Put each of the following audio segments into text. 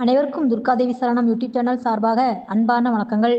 அனைவருக்கும் துர்காதேவி சரணம் YouTube channel சார்பாக அன்பான வணக்கங்கள்.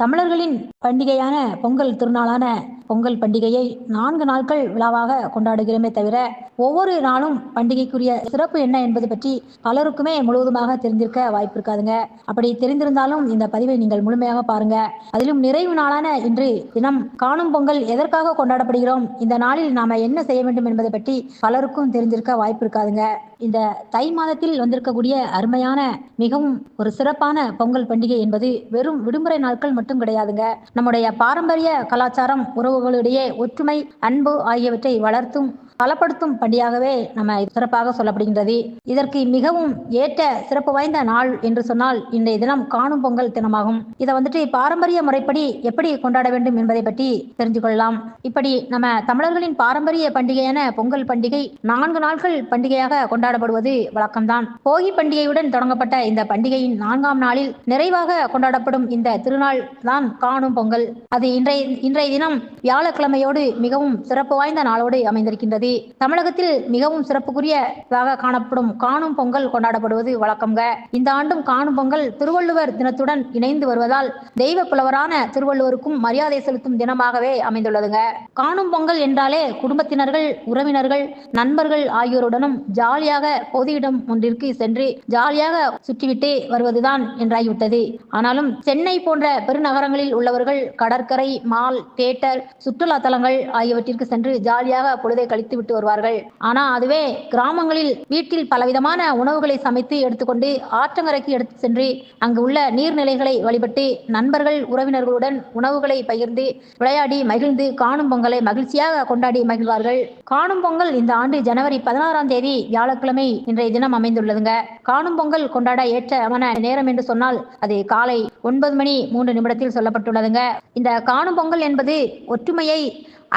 தமிழர்களின் பண்டிகையான பொங்கல் திருநாளான பொங்கல் பண்டிகையை நான்கு நாட்கள் விழாவாக கொண்டாடுகிறோமே தவிர ஒவ்வொரு நாளும் பண்டிகைக்குரிய சிறப்பு என்ன என்பது பற்றி பலருக்குமே முழுவதுமாக தெரிந்திருக்க வாய்ப்பு இருக்காதுங்க. அப்படி தெரிந்திருந்தாலும் இந்த பதிவை நீங்கள் முழுமையாக பாருங்க. அதிலும் நிறைவு நாளான இன்று தினம் காணும் பொங்கல் எதற்காக கொண்டாடப்படுகிறோம்? இந்த நாளில் நாம என்ன செய்ய வேண்டும் என்பதை பற்றி பலருக்கும் தெரிஞ்சிருக்க வாய்ப்பு இருக்காதுங்க. இந்த தை மாதத்தில் வந்திருக்கக்கூடிய அருமையான மிகவும் ஒரு சிறப்பான பொங்கல் பண்டிகை என்பது வெறும் விடுமுறை நாட்கள் மட்டும் கிடையாதுங்க. நம்முடைய பாரம்பரிய கலாச்சாரம் உறவுகளிடையே ஒற்றுமை அன்பு ஆகியவற்றை வளர்த்தும் பலப்படுத்தும் பண்டிகையாகவே நம்ம சிறப்பாக சொல்லப்படுகின்றது. இதற்கு மிகவும் ஏற்ற சிறப்பு வாய்ந்த நாள் என்று சொன்னால் இன்றைய தினம் காணும் பொங்கல் தினமாகும். இதை வந்துட்டு பாரம்பரிய முறைப்படி எப்படி கொண்டாட வேண்டும் என்பதை பற்றி தெரிஞ்சு கொள்ளலாம். இப்படி நம்ம தமிழர்களின் பாரம்பரிய பண்டிகையான பொங்கல் பண்டிகை நான்கு நாட்கள் பண்டிகையாக கொண்டாடப்படுவது வழக்கம்தான். போகி பண்டிகையுடன் தொடங்கப்பட்ட இந்த பண்டிகையின் நான்காம் நாளில் நிறைவாக கொண்டாடப்படும் இந்த திருநாள் தான் காணும் பொங்கல். அது இன்றைய இன்றைய தினம் வியாழக்கிழமையோடு மிகவும் சிறப்பு வாய்ந்த நாளோடு அமைந்திருக்கின்றது. தமிழகத்தில் மிகவும் சிறப்புக்குரியதாக காணப்படும் காணும் பொங்கல் கொண்டாடப்படுவது வழக்கம்ங்க. இந்த ஆண்டும் காணும் பொங்கல் திருவள்ளுவர் தினத்துடன் இணைந்து வருவதால் தெய்வ புலவரான திருவள்ளுவருக்கும் மரியாதை செலுத்தும் தினமாகவே அமைந்துள்ளதுங்க. காணும் பொங்கல் என்றாலே குடும்பத்தினர்கள் உறவினர்கள் நண்பர்கள் ஆகியோருடனும் ஜாலியாக பொது இடம் ஒன்றிற்கு சென்று ஜாலியாக சுற்றிவிட்டு வருவதுதான் என்றாகிவிட்டது. ஆனாலும் சென்னை போன்ற பெருநகரங்களில் உள்ளவர்கள் கடற்கரை மால் தியேட்டர் சுற்றுலா தலங்கள் ஆகியவற்றிற்கு சென்று ஜாலியாக பொழுதை கழித்து விட்டு வருவார்கள். ஆனா அதுவே கிராமங்களில் வீட்டில் பலவிதமான உணவுகளை சமைத்து எடுத்துக்கொண்டு ஆற்றங்கரைக்கு எடுத்து சென்று அங்கு உள்ள நீர்நிலைகளை வழிபட்டு நண்பர்கள் உறவினர்களுடன் உணவுகளை பகிர்ந்து விளையாடி மகிழ்ந்து காணும் பொங்கலை மகிழ்ச்சியாக கொண்டாடி மகிழ்வார்கள். காணும் பொங்கல் இந்த ஆண்டு ஜனவரி பதினாறாம் தேதி வியாழக்கிழமை இன்றைய தினம் அமைந்துள்ளதுங்க. காணும் பொங்கல் கொண்டாட ஏற்றமான நேரம் என்று சொன்னால் அது காலை ஒன்பது மணி மூன்று நிமிடத்தில் சொல்லப்பட்டுள்ளதுங்க. இந்த காணும் பொங்கல் என்பது ஒற்றுமையை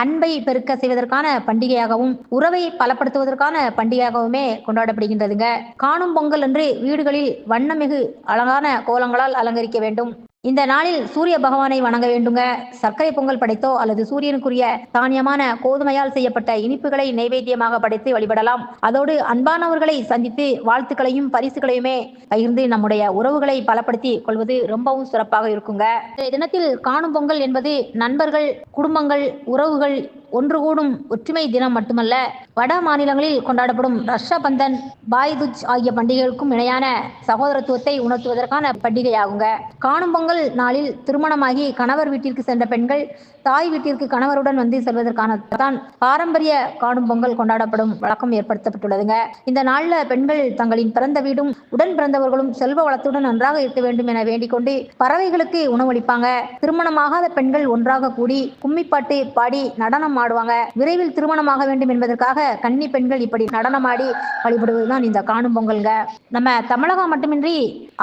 அன்பை பெருக்க செய்வதற்கான பண்டிகையாகவும் உறவை பலப்படுத்துவதற்கான பண்டிகையாகவுமே கொண்டாடப்படுகின்றதுங்க. காணும் பொங்கல் அன்று வீடுகளில் வண்ணமிகு அழகான கோலங்களால் அலங்கரிக்க வேண்டும். இந்த நாளில் சூரிய பகவானை வணங்க வேண்டுங்க. சர்க்கரை பொங்கல் படைத்தோ அல்லது சூரியனுக்குரிய தானியமான கோதுமையால் செய்யப்பட்ட இனிப்புகளை நைவேத்தியமாக படைத்து வழிபடலாம். அதோடு அன்பானவர்களை சந்தித்து வாழ்த்துக்களையும் பரிசுகளையுமே பகிர்ந்து நம்முடைய உறவுகளை பலப்படுத்தி கொள்வது ரொம்பவும் சிறப்பாக இருக்குங்க. தினத்தில் காணும் பொங்கல் என்பது நண்பர்கள் குடும்பங்கள் உறவுகள் ஒன்று கூடும் ஒற்றுமை தினம் மட்டுமல்ல வட மாநிலங்களில் கொண்டாடப்படும் ரஷபந்தன் பாய்துஜ் ஆகிய பண்டிகைகளுக்கும் இணையான சகோதரத்துவத்தை உணர்த்துவதற்கான பண்டிகையாகுங்க. காணும் பொங்கல் நாளில் திருமணமாகி கணவர் வீட்டிற்கு சென்ற பெண்கள் தாய் வீட்டிற்கு கணவருடன் வந்து செல்வதற்கான தான் பாரம்பரிய காணும் பொங்கல் கொண்டாடப்படும் வழக்கம் ஏற்படுத்தப்பட்டுள்ளதுங்க. இந்த நாளில் பெண்கள் தங்களின் பிறந்த வீடும் உடன் பிறந்தவர்களும் செல்வ வளத்துடன் நன்றாக இருக்க வேண்டும் என வேண்டிக் கொண்டு பறவைகளுக்கு உணவளிப்பாங்க. திருமணமாகாத பெண்கள் ஒன்றாக கூடி கும்மிப்பாட்டு பாடி நடனம் ஆடுவாங்க. விரைவில் திருமணமாக வேண்டும் என்பதற்காக கன்னி பெண்கள் இப்படி நடனமாடி வழிபடுவதுதான் இந்த காணும் பொங்கல்ங்க. நம்ம தமிழகம் மட்டுமின்றி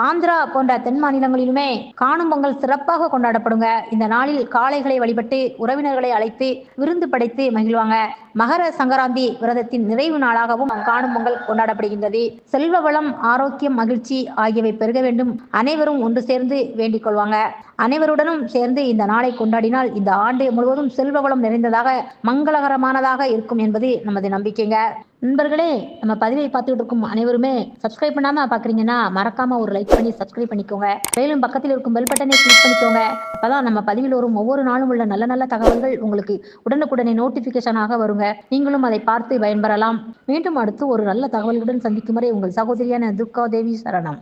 ஆந்திரா போன்ற தென் மாநிலங்களிலுமே காணும் பொங்கல் சிறப்பாக கொண்டாடப்படுங்க. இந்த நாளில் காளைகளை வழிபட்டு உறவினர்களை அழைத்து விருந்து படைத்து மகிழ்வாங்க. மகர சங்கராந்தி விரதத்தின் நிறைவு நாளாகவும் காணும் பொங்கல் கொண்டாடப்படுகின்றது. செல்வ வளம் ஆரோக்கியம் மகிழ்ச்சி ஆகியவை பெருக வேண்டும். அனைவரும் ஒன்று சேர்ந்து வேண்டிக் கொள்வாங்க. அனைவருடனும் சேர்ந்து இந்த நாளை கொண்டாடினால் இந்த ஆண்டு முழுவதும் செல்வ வளம் நிறைந்ததாக மங்களகரமானதாக இருக்கும் என்பது நமது நம்பிக்கைங்க. நண்பர்களே நம்ம பதிவை பார்த்துக்கிட்டு இருக்கும் அனைவருமே சப்ஸ்கிரைப் பண்ணாம பாக்குறீங்கன்னா மறக்காம ஒரு லைக் பண்ணி சப்ஸ்கிரைப் பண்ணிக்கோங்க. மேலும் பக்கத்தில் இருக்கும் பெல் பட்டனை கிளிக் பண்ணிக்கோங்க. அப்பதான் நம்ம பதிவில் வரும் ஒவ்வொரு நாளும் உள்ள நல்ல நல்ல தகவல்கள் உங்களுக்கு உடனுக்குடனே நோட்டிபிகேஷனாக வருங்க. நீங்களும் அதை பார்த்து பயன்பெறலாம். மீண்டும் அடுத்து ஒரு நல்ல தகவலுடன் சந்திக்கும் வரை உங்கள் சகோதரியான துர்கா தேவி சரணம்.